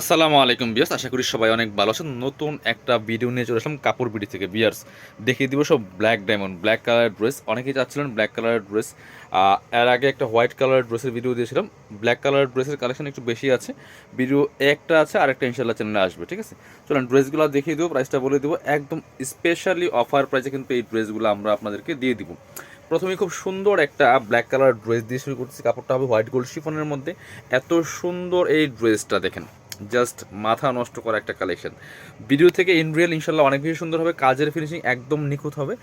আসসালামু আলাইকুম বিয়ার্স আশা করি সবাই অনেক ভালো আছেন। নতুন একটা ভিডিও নিয়ে চলে আসলাম কাপড় বিডি থেকে। বিয়ার্স দেখিয়ে দিব সব ব্ল্যাক ডায়মন্ড ব্ল্যাক কালারের ড্রেস অনেকেই চাচ্ছিলেন ব্ল্যাক কালারের ড্রেস এর আগে একটা হোয়াইট কালারের ড্রেসের ভিডিও দিয়েছিলাম। ব্ল্যাক কালারের ড্রেসের কালেকশন একটু বেশি আছে। ভিডিও একটা আছে আর একটা ইনশাল্লাহ চ্যানেলে আসবে, ঠিক আছে? চলুন ড্রেসগুলো দেখিয়ে দেবো প্রাইসটা বলে দেবো। একদম স্পেশালি অফার প্রাইসে কিন্তু এই ড্রেসগুলো আমরা আপনাদেরকে দিয়ে দিব। প্রথমে খুব সুন্দর একটা ব্ল্যাক কালার ড্রেস দিয়ে শুরু করছি কাপড়টা হবে হোয়াইট গোল্ড শিফনের মধ্যে। এত সুন্দর এই ড্রেসটা দেখেন। জাস্ট মাথা নষ্ট করা একটা কালেকশন ভিডিও থেকে ইন রিয়েল ইনশাল্লাহ অনেক বেশি সুন্দর হবে, কাজের ফিনিশিং একদম নিখুঁত হবে।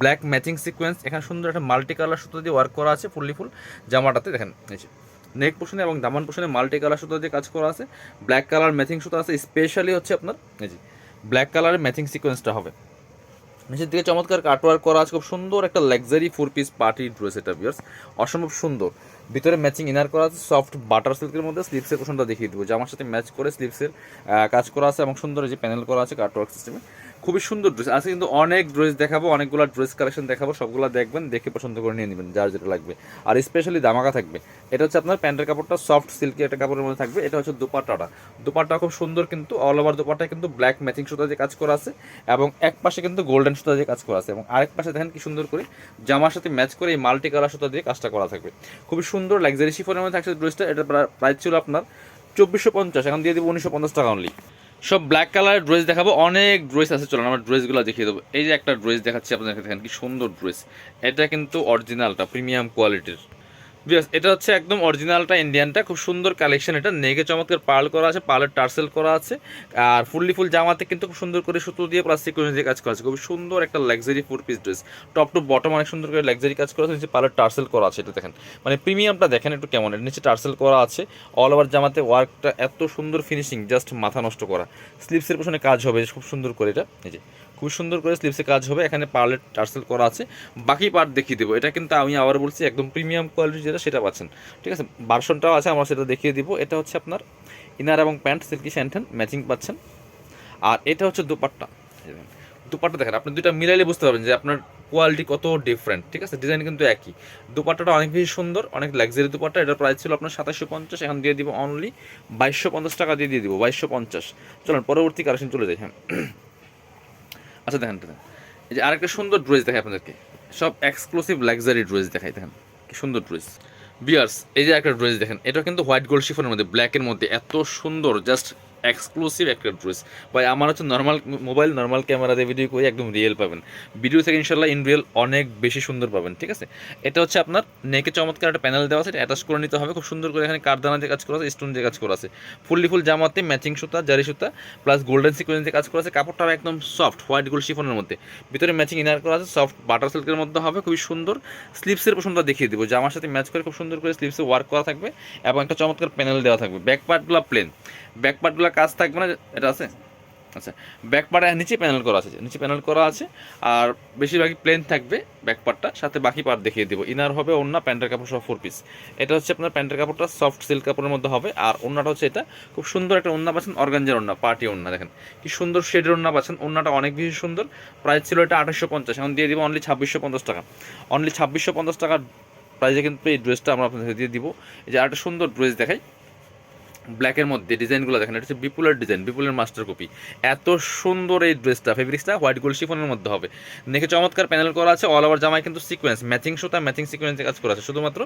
ব্ল্যাক ম্যাচিং সিকোয়েন্স এখানে সুন্দর একটা মাল্টি কালার সুতো দিয়ে ওয়ার্ক করা আছে, ফুললি ফুল জামাটাতে, দেখেন, এই যে নেক পোষণে এবং দামান পোষণে মাল্টি কালার সুতো দিয়ে কাজ করা আছে। ব্ল্যাক কালার ম্যাচিং সুতো আছে স্পেশালি হচ্ছে আপনার, এই যে ব্ল্যাক কালারের ম্যাচিং সিকোয়েন্সটা হবে। নিচের দিকে চমৎকার কাটওয়ার্ক করা আছে, খুব সুন্দর একটা luxury four piece party dress এটা বিয়ার্স অসম্ভব সুন্দর। ভিতরে ম্যাচিং ইনার করা আছে সফট বাটার সিল্কের মধ্যে স্লিপসের কোশনটা দেখিয়ে দেবো। জামার সাথে ম্যাচ করে স্লিপসের কাজ করা আছে এবং সুন্দর যে প্যানেল করা আছে কাটওয়ার্ক সিস্টেমে খুবই সুন্দর ড্রেস আজকে কিন্তু অনেক ড্রেস দেখাবো, অনেকগুলো ড্রেস কালেকশন দেখাবো, সবগুলো দেখবেন, দেখে পছন্দ করে নিয়ে নেবেন, যার যেটা লাগবে। আর স্পেশালি দামাকা থাকবে। এটা হচ্ছে আপনার প্যান্টের কাপড়টা সফট সিল্কি একটা কাপড়ের মধ্যে থাকবে। এটা হচ্ছে দুপাট্টা খুব সুন্দর কিন্তু অল ওভার দুপাট্টায় কিন্তু ব্ল্যাক ম্যাচিং সুতা দিয়ে কাজ করা আছে এবং এক পাশে কিন্তু গোল্ডেন সুতা দিয়ে কাজ করা আছে এবং আরেক পাশে দেখেন কি সুন্দর করে জামার সাথে ম্যাচ করে এই মাল্টি কালার সুতা দিয়ে কাজটা করা থাকবে। খুবই সুন্দর লাক্সারি শিফনের মধ্যে থাকছে ড্রেসটা এটা প্রাইস ছিল আপনার চব্বিশশো পঞ্চাশ, এখন দিয়ে দেবো উনিশশো পঞ্চাশ টাকা অনলি সব ব্ল্যাক কালারের ড্রেস দেখাবো। অনেক ড্রেস আছে, চলুন আমার ড্রেসগুলো দেখিয়ে দেবো। এই যে একটা ড্রেস দেখাচ্ছি আপনাদেরকে, দেখেন কি সুন্দর ড্রেস এটা কিন্তু অরিজিনালটা প্রিমিয়াম কোয়ালিটির এটা হচ্ছে একদম অরিজিনালটা ইন্ডিয়ানটা খুব সুন্দর কালেকশন এটা। নেগে চমৎকার পার্ল করা আছে, পার্লের টার্সেল করা আছে। আর ফুললি ফুল জামাতে কিন্তু খুব সুন্দর করে সুতো দিয়ে প্লাস্টিক দিয়ে কাজ করা আছে। খুব সুন্দর একটা luxury four piece dress top to bottom অনেক সুন্দর করে লাক্সারি কাজ করা আছে। নিচে টার্সেল করা আছে, এটা দেখেন। মানে প্রিমিয়ামটা দেখেন একটু কেমন। এর নিচে টার্সেল করা আছে। অল ওভার জামাতে ওয়ার্কটা এত সুন্দর ফিনিশিং জাস্ট মাথা নষ্ট করা। স্লিপসের পেছনে কাজ হবে, খুব সুন্দর করে এটা। এই যে। খুব সুন্দর করে স্লিপসে কাজ হবে, এখানে পার্লের টার্সেল করা আছে। বাকি পার্ট দেখিয়ে দেবো। এটা কিন্তু আমি আবার বলছি, একদম প্রিমিয়াম কোয়ালিটি যেটা, সেটা পাচ্ছেন। ঠিক আছে? বার্সনটাও আছে, আমরা সেটা দেখিয়ে দিব। এটা হচ্ছে আপনার ইনার এবং প্যান্ট সিল্কি স্যান্টেন ম্যাচিং পাচ্ছেন। আর এটা হচ্ছে দুপাট্টা। দুপাট্টা দেখেন, আপনি দুইটা মিলাইলে বুঝতে পারবেন যে আপনার কোয়ালিটি কত ডিফারেন্ট ঠিক আছে? ডিজাইন কিন্তু একই। দুপাট্টাটা অনেক বেশি সুন্দর, অনেক লাক্সারি দুপাট্টা। এটার প্রাইস ছিল আপনার সাতাশশো পঞ্চাশ, এখন দিয়ে দিব অনলি বাইশশো পঞ্চাশ টাকা দিয়ে দিয়ে দিব, বাইশশো পঞ্চাশ। চলুন, পরবর্তী কালেকশন চলে যাই হ্যাঁ। আচ্ছা দেখেন দেখেন। এই যে আরেকটা সুন্দর ড্রেস দেখাই আপনাদেরকে। সব এক্সক্লুসিভ লাক্সারি ড্রেস দেখাই, দেখেন। কি সুন্দর ড্রেস বিয়ার্স এই যে একটা ড্রেস দেখেন, এটা কিন্তু হোয়াইট গোল্ড শিফনের মধ্যে ব্ল্যাকের মধ্যে এত সুন্দর জাস্ট এক্সক্লুসিভ একটা ড্রেস ভাই, আমার হচ্ছে নর্মাল মোবাইল নর্মাল ক্যামেরা দিয়ে ভিডিও করে, একদম রিয়েল পাবেন। ভিডিও থেকে ইনশাল্লাহ ইন রিয়েল অনেক বেশি সুন্দর পাবেন, ঠিক আছে? এটা হচ্ছে আপনার নেকে চমৎকার একটা প্যানেল দেওয়া আছে, এটা অ্যাটাচ করে নিতে হবে। খুব সুন্দর করে এখানে কারদানা দিয়ে কাজ করা আছে স্টোন দিয়ে কাজ করা আছে। ফুললি ফুল জামাতে ম্যাচিং সুতা, জারি সুতা প্লাস গোল্ডেন সিকোয়েন্স দিয়ে কাজ করা আছে। কাপড়টাও একদম সফট হোয়াইট গোল্ড শিফনের মধ্যে। ভিতরে ম্যাচিং ইনার করা আছে সফট বাটার সিল্কের মধ্যে হবে, খুবই সুন্দর। স্লিপসের পোষণটা দেখিয়ে দিব। জামার সাথে ম্যাচ করে খুব সুন্দর করে স্লিপসে ওয়ার্ক করা থাকবে, এবং একটা চমৎকার প্যানেল দেওয়া থাকবে। ব্যাক পার্টগুলো প্লেন ব্যাক পার্টগুলো কাজ থাকবে না, এটা আছে? আচ্ছা ব্যাক পার্ট নিচে প্যানেল করা আছে, নিচে প্যানেল করা আছে, আর বেশিরভাগই প্লেন থাকবে ব্যাক পার্টটা সাথে বাকি পার্ট দেখিয়ে দেবো। ইনার হবে অন্য প্যান্টের কাপড় সহ ফোর পিস এটা হচ্ছে আপনার প্যান্টের কাপড়টা সফট সিল্ক কাপড়ের মধ্যে হবে, আর অন্যটা হচ্ছে এটা খুব সুন্দর একটা ওন্না পাচ্ছেন অর্গানজার ওন্না পার্টি ওন্না দেখেন। কি সুন্দর শেডের ওন্না পাচ্ছেন ওন্নাটা অনেক বেশি সুন্দর। প্রাইস ছিল এটা আঠাশশো পঞ্চাশ, এখন দিয়ে দিব অনলি ছাব্বিশশো পঞ্চাশ টাকা। অনলি ছাব্বিশশো পঞ্চাশ টাকার প্রাইসে কিন্তু এই ড্রেসটা আমরা আপনাদের দিয়ে দিব। এই যে একটা সুন্দর ড্রেস দেখাই। ব্ল্যাকের মধ্যে ডিজাইনগুলো দেখেন, এটা হচ্ছে বিপুলের ডিজাইন বিপুলের মাস্টার কপি এত সুন্দর এই ড্রেসটা ফেব্রিক্সটা হোয়াইট গোল্ড শিফনের মধ্যে হবে। নেকে চমৎকার প্যানেল করা আছে অল ওভার জামায় কিন্তু সিকোয়েন্স ম্যাচিং সুতা ম্যাচিং সিকোয়েন্সে কাজ করা আছে। শুধুমাত্র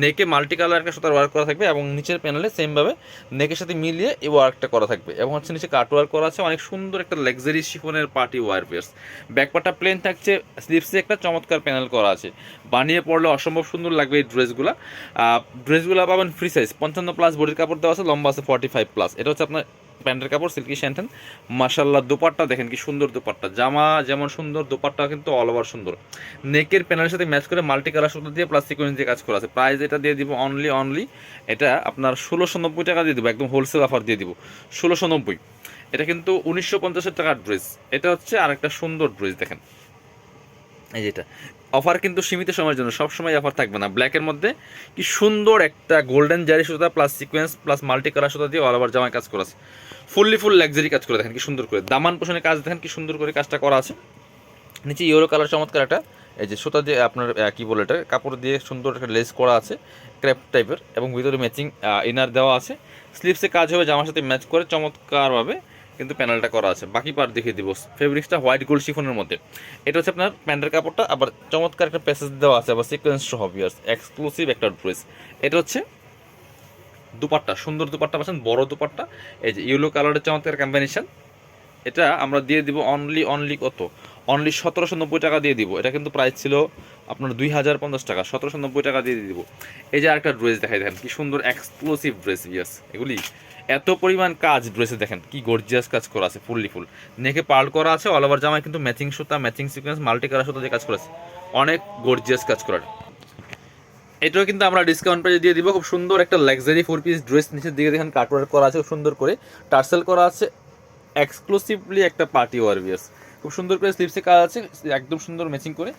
নেকে মাল্টি কালার একটা সুতার ওয়ার্ক করা থাকবে এবং নিচের প্যানেলে সেমভাবে নেকের সাথে মিলিয়ে এই ওয়ার্কটা করা থাকবে। এবং হচ্ছে নিচে কাট ওয়ার্ক করা আছে, অনেক সুন্দর একটা লাক্সারি শিফনের পার্টি ওয়ার পেয়ার্স ব্যাকপারটা প্লেন থাকছে স্লিপসে একটা চমৎকার প্যানেল করা আছে। বানিয়ে পড়লে অসম্ভব সুন্দর লাগবে এই ড্রেসগুলো ড্রেসগুলো পাবেন ফ্রি সাইজ পঞ্চান্ন প্লাস বডির কাপড় দেওয়া আছে লম্বা আছে ফর্টি ফাইভ প্লাস এটা হচ্ছে আপনার প্যান্টের কাপড় সিল্কি স্যান্টেন মাসাল্লাহ দোপাট্টা দেখেন কি সুন্দর দোপাট্টা। জামা যেমন সুন্দর দোপাট্টা কিন্তু অল ওভার সুন্দর। নেকের প্যানেলের সাথে ম্যাচ করে মাল্টি কালার সুতো দিয়ে প্লাস সিকোয়েন্স দিয়ে কাজ করা আছে। প্রাইস এটা দিয়ে দিব অনলি অনলি এটা আপনার ষোলোশো নব্বই টাকা দিয়ে দিব, একদম হোলসেল অফার দিয়ে দিব। ষোলোশো নব্বই। এটা কিন্তু উনিশশো পঞ্চাশের টাকার ড্রেস এটা হচ্ছে আরেকটা সুন্দর ড্রেস দেখেন। এই যেটা অফার কিন্তু সীমিত সময়ের জন্য সব সময় অফার থাকবে না। ব্ল্যাকের মধ্যে কি সুন্দর একটা গোল্ডেন জারি সুতা plus sequence plus multi colour সুতা দিয়ে অল ওভার জামায় কাজ করা আছে। ফুললি ফুল লাক্সারি কাজ করে দেখেন কি সুন্দর করে। দামান পোষণে কাজ দেখেন কি সুন্দর করে কাজটা করা আছে। নিচে ইউরো কালার চমৎকার একটা, এই যে সুতা দিয়ে আপনার কি বলে এটা? কাপড় দিয়ে সুন্দর একটা লেস করা আছে ক্র্যাপ টাইপের এবং ভিতরে ম্যাচিং ইনার দেওয়া আছে। স্লিপসে কাজ হবে, জামার সাথে ম্যাচ করে চমৎকারভাবে কিন্তু প্যানেলটা করা আছে। বাকি পার্ট দেখিয়ে দিব। ফেব্রিক্সটা হোয়াইট গোল্ড শিফনের মধ্যে। এটা হচ্ছে আপনার প্যান্টের কাপড়টা, আবার চমৎকার একটা প্যাসেজ দেওয়া আছে, আবার সিকোয়েন্স সহ বিয়ার্স এক্সক্লুসিভ একটা ড্রেস এটা হচ্ছে দুপাট্টা, সুন্দর দুপাট্টা পাচ্ছেন, বড় দুপাট্টা। এই যে ইয়েলো কালারের চমৎকার কম্বিনেশন এটা আমরা দিয়ে দিব অনলি অনলি কত? অনলি সতেরোশো নব্বই টাকা দিয়ে দিব। এটা কিন্তু প্রাইস ছিল আপনার দুই হাজার পঞ্চাশ টাকা। সতেরোশো নব্বই টাকা দিয়ে দিব। এই যে আরেকটা ড্রেস দেখাই দেখেন কি সুন্দর এক্সক্লুসিভ ড্রেস ইয়াস এগুলি এত পরিমাণ কাজ ড্রেসে দেখেন, কি গর্জিয়াস কাজ করা আছে, ফুললি ফুল। নেকে পার্ল করা আছে অল ওভার জামায় কিন্তু ম্যাচিং সুতা ম্যাচিং সিকোয়েন্স মাল্টি কালার সুতা দিয়ে কাজ করা আছে। অনেক গর্জিয়াস কাজ করার। এটাও কিন্তু আমরা ডিসকাউন্ট প্রাইসে দিয়ে দিব, খুব সুন্দর একটা লাক্সারি ফোর পিস ড্রেস নিচের দিকে দেখেন কাটওয়ার্ক করা আছে, খুব সুন্দর করে। টার্সেল করা আছে এক্সক্লুসিভলি একটা পার্টি ওয়ার খুব সুন্দর করে স্লিপসে কাজ আছে, একদম সুন্দর ম্যাচিং করে।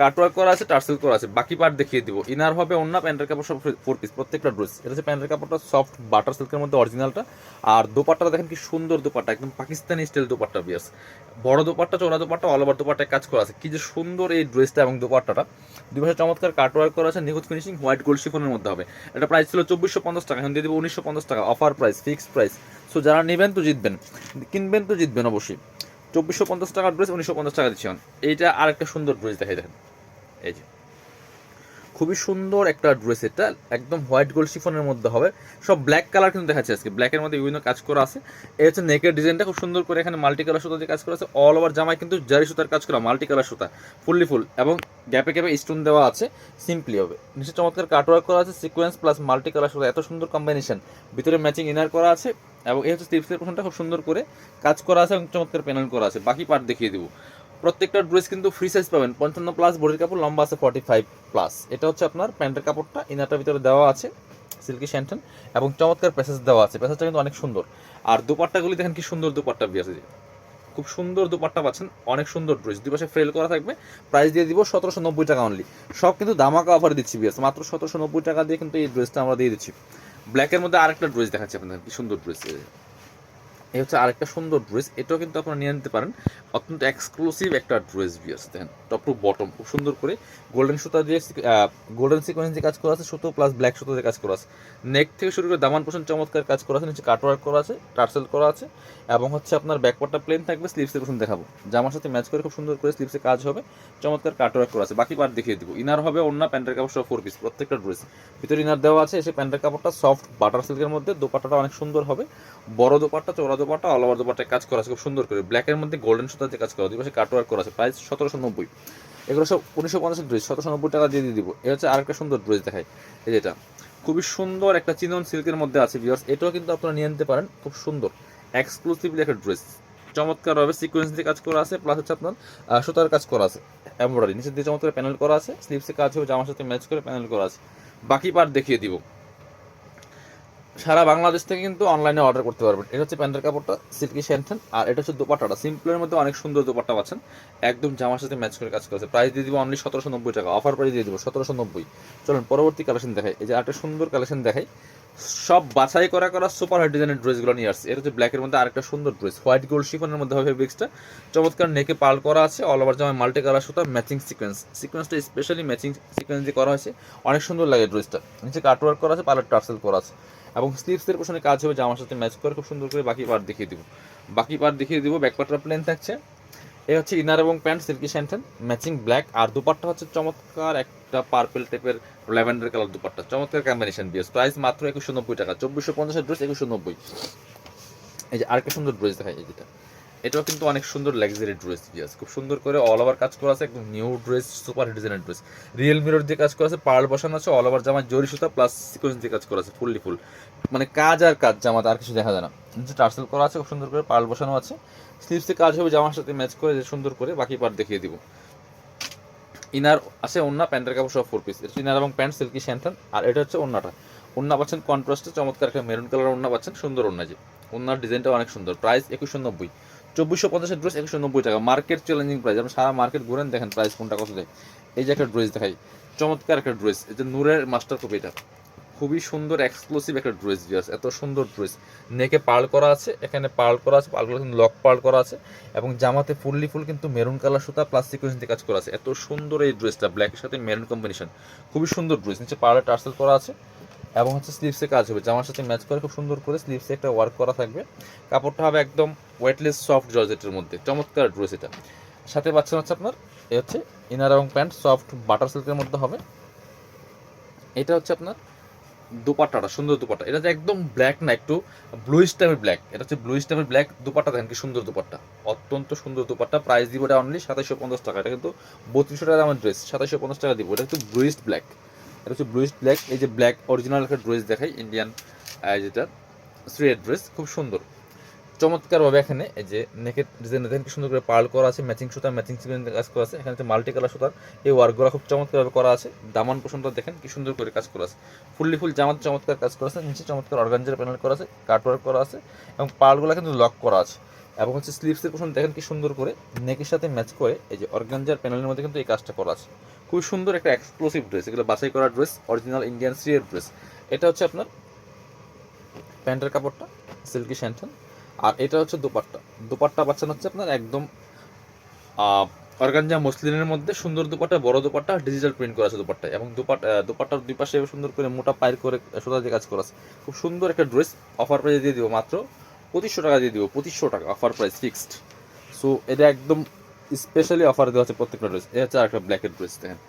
কাটওয়ার্ক করা আছে টার্সেল করা আছে, বাকি পার্ট দেখিয়ে দিব। ইনার হবে অন্য প্যান্টের কাপড় সব ফোর পিস প্রত্যেকটা ড্রেস এটা হচ্ছে প্যান্টের কাপড়টা সফট বাটার সিল্কের মধ্যে অরিজিনালটা আর দোপাট্টাটা দেখেন কি সুন্দর দোপাট্টা, একদম পাকিস্তানি স্টাইল দোপাট্টা বিয়ার্স বড় দোপাট্টা চোরা দোপাট্টা অল ওভার দোপাট্টায় কাজ করা আছে। কি যে সুন্দর এই ড্রেসটা এবং দোপাট্টাটা। দুই পাশে চমৎকার কাটওয়ার্ক করা আছে, নিখুঁত ফিনিশিং হোয়াইট গোল্ড শিফনের মধ্যে হবে। এটা প্রাইস ছিল চব্বিশশো পঞ্চাশ টাকা, এখন দিয়ে দেবো উনিশশো পঞ্চাশ টাকা offer price fixed price so যারা নেবেন তো জিতবেন। কিনবেন তো জিতবেন অবশ্যই। চব্বিশশো পঞ্চাশ টাকার ড্রেস উনিশশো পঞ্চাশ টাকা দিচ্ছি। এইটা আরেকটা সুন্দর ড্রেস দেখাই, দেখেন। এই যে। খুবই সুন্দর একটা ড্রেস এটা, একদম হোয়াইট গোল্ড শিফনের মধ্যে হবে। সব ব্ল্যাক কালার কিন্তু দেখাচ্ছে আজকে। ব্ল্যাকের মধ্যে বিভিন্ন কাজ করা আছে। এই হচ্ছে নেকের ডিজাইনটা খুব সুন্দর করে এখানে মাল্টি কালার সুতা যে কাজ করা আছে। অল ওভার জামায় কিন্তু জারি সুতার কাজ করা মাল্টি কালার সুতা ফুললি ফুল এবং গ্যাপে গ্যাপে স্টোন দেওয়া আছে সিম্পলি হবে। নিচে চমৎকার কাটওয়ার্ক করা আছে সিকোয়েন্স প্লাস মাল্টি কালার সুতা, এত সুন্দর কম্বিনেশন ভিতরে ম্যাচিং ইনার করা আছে। এবং এই হচ্ছে স্লিপসের পোশনটা খুব সুন্দর করে কাজ করা আছে এবং চমৎকার প্যানেল করা আছে। বাকি পার্ট দেখিয়ে দেবো। প্রত্যেকটা ড্রেস কিন্তু ফ্রি সাইজ পাবেন। পঞ্চান্ন প্লাস বডির কাপড়, লম্বা আছে ফর্টি ফাইভ প্লাস এটা হচ্ছে আপনার প্যান্টের কাপড়টা। ইনারটার ভিতরে দেওয়া আছে সিল্কি শ্যান্টন এবং চমৎকার প্যাসেজ দেওয়া আছে। প্যাসেজটা কিন্তু অনেক সুন্দর। আর দুপাট্টাগুলি দেখেন কি সুন্দর দুপাট্টা আছে খুব সুন্দর দুপাট্টা পাচ্ছেন। অনেক সুন্দর ড্রেস দুই পাশে ফ্রেল করা থাকবে। প্রাইস দিয়ে দিব সতেরোশো নব্বই টাকা অনলি সব কিন্তু দামাকা অফার দিচ্ছি বিয়াস মাত্র সতেরোশো নব্বই টাকা দিয়ে কিন্তু এই ড্রেসটা আমরা দিয়ে দিচ্ছি। ব্ল্যাকের মধ্যে আরেকটা ড্রেস দেখাচ্ছি আপনাদের কি সুন্দর ড্রেস এই হচ্ছে আরেকটা সুন্দর ড্রেস এটাও কিন্তু আপনারা নিয়ে নিতে পারেন। অত্যন্ত এক্সক্লুসিভ একটা ড্রেস বিয়াস দেখেন টপ টু বটম খুব সুন্দর করে গোল্ডেন সুতা দিয়ে গোল্ডেন সিকোয়েন্স দিয়ে কাজ করা আছে, সুতো প্লাস ব্ল্যাক সুতো দিয়ে কাজ করা আছে। নেক থেকে শুরু করে দামান পোষণ চমৎকার কাজ করা আছে, নিচে কাটওয়ার্ক করা আছে টার্সেল করা আছে, এবং হচ্ছে আপনার ব্যাকপার্টটা প্লেন থাকবে স্লিপসের পোষণ দেখাবো। জামার সাথে ম্যাচ করে খুব সুন্দর করে স্লিপসে কাজ হবে, চমৎকার কাটওয়ার্ক করা আছে। বাকি পার্ট দেখিয়ে দিব। ইনার হবে অন্য প্যান্টের কাপড় সব ফোর পিস প্রত্যেকটা ড্রেস ভিতরে ইনার দেওয়া আছে, এসে প্যান্টের কাপড়টা সফট বাটার সিল্কের মধ্যে, দোপাট্টাটা অনেক সুন্দর হবে। বড় দোপাট্টা চৌড়া দোপাট্টা অল ওভার কাজ করা আছে, খুব সুন্দর করে। ব্ল্যাকের মধ্যে গোল্ডেন সুতাতে কাজ করা, দুই পাশে কাটওয়ার্ক করা আছে প্রাইস সতেরোশো নব্বই। এগুলো সব উনিশশো পঞ্চাশের ড্রেস সতেরোশো নব্বই টাকা দিয়ে দিয়ে দিব। এটা হচ্ছে আরেকটা সুন্দর ড্রেস দেখায় এই যেটা খুবই সুন্দর একটা চিনন সিল্কের মধ্যে আছে ভিউয়ার্স এটাও কিন্তু আপনারা নিয়ে নিতে পারেন, খুব সুন্দর। এক্সক্লুসিভলি একটা ড্রেস চমৎকার হবে সিকোয়েন্স দিয়ে কাজ করা আছে প্লাস হচ্ছে আপনার সুতার কাজ করা আছে এমব্রয়ডারি নিচের দিয়ে চমৎকার প্যানেল করা আছে স্লিপসে কাজ হবে, জামার সাথে ম্যাচ করে প্যানেল করা আছে। বাকি পার্ট দেখিয়ে দিব। সারা বাংলাদেশ থেকে কিন্তু অনলাইনে অর্ডার করতে পারবেন। এটা হচ্ছে প্যান্টের কাপড়টা, সিল্কি শ্যান্টেন আর এটা হচ্ছে দোপাট্টাটা। সিম্পলের মধ্যে অনেক সুন্দর দোপাট্টা পাচ্ছেন। একদম জামার সাথে ম্যাচ করে কাজ করেছে প্রাইস দিয়ে দিব অনলি সতেরোশো নব্বই টাকা। অফার প্রাইস দিয়ে দিব সতেরোশো নব্বই। চলুন পরবর্তী কালেকশন দেখাই। এই যে একটা সুন্দর কালেকশন দেখাই। সব বাছাই করা করা সুপার হাই ডিজাইনের ড্রেসগুলো নিয়ে আসছে। এটা হচ্ছে ব্ল্যাকের মধ্যে আরেকটা সুন্দর ড্রেস হোয়াইট গোল্ড শিফনের মধ্যে হবে ফেব্রিক্সটা চমৎকার নেকে পাল করা আছে অল ওভার জামায় মাল্টি কালার সুতা ম্যাচিং সিকোয়েন্স সিকোয়েন্সটা স্পেশালি ম্যাচিং সিকোয়েন্স দিয়ে করা হয়েছে। অনেক সুন্দর লাগে ড্রেসটা নিচে কাটওয়ার্ক করা আছে পার্লার টার্সেল করা আছে। এবং স্লিভসের পোশনে কাজ হবে, জামার সাথে ম্যাচ করে খুব সুন্দর করে বাকি পার্ট দেখিয়ে দিব। বাকি পার্ট দেখিয়ে দিব ব্যাক পার্টটা প্লেন থাকছে। এই হচ্ছে ইনার এবং pant silky satin matching black আর দুপাট্টা হচ্ছে চমৎকার একটা পার্পেল টাইপের ল্যাভেন্ডার কালার দুপাট্টা। চমৎকার কম্বিনেশন বিয়াস প্রাইস মাত্র একুশশো নব্বই টাকা, চব্বিশশো পঞ্চাশের ড্রেস একুশশো নব্বই। এই যে আরেকটা সুন্দর ড্রেস এই যেটা এটাও কিন্তু অনেক সুন্দর লাক্সারি ড্রেস বিয়াস খুব সুন্দর করে অল ওভার কাজ করা আছে, একদম নিউ ড্রেস সুপার ডিজাইনের ড্রেস রিয়েল মিরর দিয়ে কাজ করা আছে পার্ল বসানো আছে অল ওভার জামা, জরি সুতা প্লাস সিকোয়েন্স দিয়ে কাজ করা আছে ফুললি ফুল মানে কাজ আর কাজ, জামাতে আর কিছু দেখা যায় না। নিচে টার্সেল করা আছে, খুব সুন্দর করে পার্ল বসানো আছে। স্লিভসে কাজ হবে, জামার সাথে ম্যাচ করে সুন্দর করে বাকি পার্ট দেখিয়ে দিব। ইনার আছে ওন্না, প্যান্টের কাপড় সব ফোর পিস ইনার এবং প্যান্ট সিল্কি শ্যান্টন আর এটা হচ্ছে ওন্নাটা। ওন্না পাচ্ছেন কন্ট্রাস্টে চমৎকার একটা মেরুন কালার ওন্না পাচ্ছেন, সুন্দর ওন্না যে। ওন্নার ডিজাইনটা অনেক সুন্দর। প্রাইস একুশশো নব্বই। চব্বিশশো পঞ্চাশের ড্রেস একশো নব্বই টাকা। মার্কেট চ্যালেঞ্জিং প্রাইস আপনি সারা মার্কেট ঘুরেন, দেখেন প্রাইস কোনটা কত দেয়। এই যে একটা ড্রেস দেখাই। চমৎকার একটা ড্রেস যে নূরের মাস্টার কপি এটা। খুবই সুন্দর এক্সক্লুসিভ একটা ড্রেস ভিউয়ার্স এত সুন্দর ড্রেস নেকে পার্ল করা আছে, এখানে পার্ল করা আছে পার্লগুলো কিন্তু লক পার্ল করা আছে। এবং জামাতে ফুললি ফুল কিন্তু মেরুন কালার সুতা প্লাস্টিক দিয়ে কাজ করা আছে। এত সুন্দর এই ড্রেসটা ব্ল্যাকের সাথে মেরুন কম্বিনেশন খুবই সুন্দর ড্রেস নিচে পার্লে টার্সেল করা আছে। এবং হচ্ছে স্লিভসে কাজ হবে। জামার সাথে ম্যাচ করে খুব সুন্দর করে স্লিভসে একটা ওয়ার্ক করা থাকবে। কাপড়টা হবে একদম ওয়েটলেস সফট জর্জেটের মধ্যে। চমৎকার ড্রেস এটা। সাথে পাচ্ছেন হচ্ছে আপনার, এ হচ্ছে ইনার এবং প্যান্ট সফট বাটার সিল্কের মধ্যে হবে। এটা হচ্ছে আপনার দুপাট্টাটা, সুন্দর দুপাট্টা। এটা যে একদম ব্ল্যাক না, একটু ব্লুইশ টাইপের ব্ল্যাক এটা হচ্ছে ব্লুইশ টাইপের ব্ল্যাক দুপাট্টা দেখেন কি সুন্দর দুপাট্টা। অত্যন্ত সুন্দর দুপাট্টা। প্রাইস দিব এটা অনলি সাতাইশশো পঞ্চাশ টাকা। এটা কিন্তু বত্রিশশো টাকা আমার ড্রেস সাতাইশশো পঞ্চাশ টাকা দিব। এটা কিন্তু ব্লুইস্ট ব্ল্যাক এটা হচ্ছে ব্লুইস্ট ব্ল্যাক। এই যে ব্ল্যাক অরিজিনাল একটা ড্রেস দেখাই ইন্ডিয়ান যেটা স্ট্রেট ড্রেস খুব সুন্দর। চমৎকারভাবে এখানে এই যে নেকের ডিজাইন দেখেন কি সুন্দর করে পার্ল করা আছে ম্যাচিং সুতা ম্যাচিং কাজ করা আছে। এখানে মাল্টি কালার সুতার এই ওয়ার্কগুলো খুব চমৎকারভাবে করা আছে। দামান পোষণটা দেখেন কি সুন্দর করে কাজ করা আছে। ফুললি ফুল জামাত চমৎকার কাজ করা আছে, নিচে চমৎকার অর্গানজার প্যানেল করা আছে কাট ওয়ার্ক করা আছে, এবং পার্লগুলো কিন্তু লক করা আছে। এবং হচ্ছে স্লিভসের পোষণ দেখেন কি সুন্দর করে নেকের সাথে ম্যাচ করে এই যে অর্গানজার প্যানেলের মধ্যে কিন্তু এই কাজটা করা আছে। খুব সুন্দর একটা এক্সক্লুসিভ ড্রেস এগুলো বাছাই করা ড্রেস অরিজিনাল ইন্ডিয়ান সিরিয়ার ড্রেস এটা হচ্ছে আপনার প্যান্টের কাপড়টা সিল্কি শ্যান্টন আর এটা হচ্ছে দুপাট্টা। দুপাট্টা পাচ্ছেন হচ্ছে আপনার একদম অর্গানজা মসলিনের মধ্যে সুন্দর দুপাট্টা, বড় দুপাট্টা ডিজিটাল প্রিন্ট করা আছে দুপাট্টায়। এবং দুপাট্টা দুপাট্টার দুই পাশে সুন্দর করে মোটা পায়ের করে সোজা দিয়ে কাজ করা আছে। খুব সুন্দর একটা ড্রেস অফার প্রাইস দিয়ে দিব মাত্র পঁচিশশো টাকা দিয়ে দিব, পঁচিশশো টাকা অফার প্রাইস ফিক্সড সো এটা একদম স্পেশালি অফার দেওয়া আছে প্রত্যেকটা ড্রেস এটা হচ্ছে একটা ব্ল্যাকের ড্রেস দেখেন।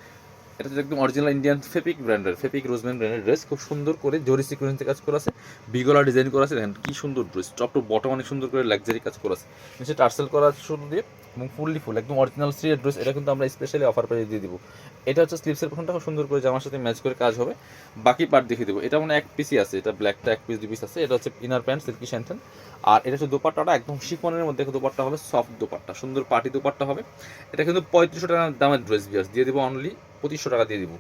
এটা হচ্ছে একদম অরিজিনাল ইন্ডিয়ান ফেপিক ব্র্যান্ডের ফেপিক রোজম্যান ব্র্যান্ডের ড্রেস খুব সুন্দর করে জরি সিকুয়েন্সে কাজ করা আছে। বিগলা ডিজাইন করা আছে। দেখেন, কী সুন্দর ড্রেস টপ টু বটম অনেক সুন্দর করে লাক্সারি কাজ করা আছে। নিচে টার্সেল করা শুরু দিয়ে। এবং ফুললি ফুল একদম অরিজিনাল স্ট্রিয়ের ড্রেস এটা কিন্তু আমরা স্পেশালি অফার প্রাইস দিয়ে দিব। এটা হচ্ছে স্লিপসের পোশনটা খুব সুন্দর করে জামার সাথে ম্যাচ করে কাজ হবে। বাকি পার্ট দেখিয়ে দেবো। এটা মানে এক পিসই আছে, এটা ব্ল্যাকটা এক পিস দুই পিস আছে। এটা হচ্ছে ইনার প্যান্ট সিল্কি শ্যান্থেন আর এটা হচ্ছে দোপাট্টাটা একদম শিফনের মধ্যে দোপাট্টা হবে সফট দোপাট্টা, সুন্দর পার্টি দোপাট্টা হবে। এটা কিন্তু পঁয়ত্রিশশো টাকা দামের ড্রেস বিয়ার্স দিয়ে দেবো অনলি পঁচিশশো টাকা দিয়ে দিব।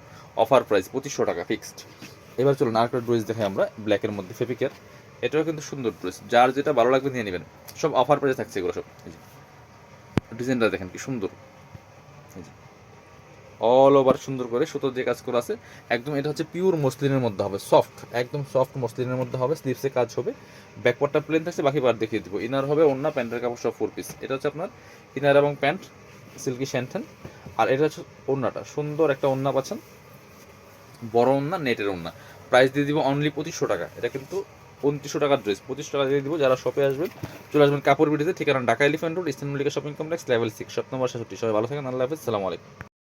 অফার প্রাইস পঁচিশশো টাকা ফিক্সড এবার চলুন আরেকটা ড্রেস দেখাই আমরা ব্ল্যাকের মধ্যে ফেপিকের এটাও কিন্তু সুন্দর ড্রেস যার যেটা ভালো লাগবে নিয়ে নেবেন। সব অফার প্রাইসে থাকছে এগুলো সব। ডিজাইনটা দেখেন কি সুন্দর। অল ওভার সুন্দর করে সুতো দিয়ে কাজ করা আছে। একদম এটা হচ্ছে পিওর মসলিনের মধ্যে হবে সফট একদম সফট মসলিনের মধ্যে হবে স্লিভসে কাজ হবে। ব্যাকপার্টটা প্লেন থাকছে, বাকি পার্ট দেখিয়ে দিব। ইনার হবে অন্য প্যান্টের কাপড় সব ফোর পিস এটা হচ্ছে আপনার ইনার এবং প্যান্ট সিল্কি শ্যান্থেন আর এটা হচ্ছে ওড়নাটা, সুন্দর একটা ওড়না পাচ্ছেন। বড় ওড়না নেটের ওড়না। প্রাইস দিয়ে দিব অনলি পঁচিশশো টাকা। এটা কিন্তু উনত্রিশশো টাকার ড্রেস পঁচিশ টাকা দিয়ে দিব, যারা শপে আসবেন, চলে আসবেন কাপড় বিটিতে ঠিকানা Dhaka elephant road, eastern Mallika shopping complex level six number সাতষট্টি সবাই ভালো থাকেন, আল্লাহ হাফিজ, সালাম আলাইকুম।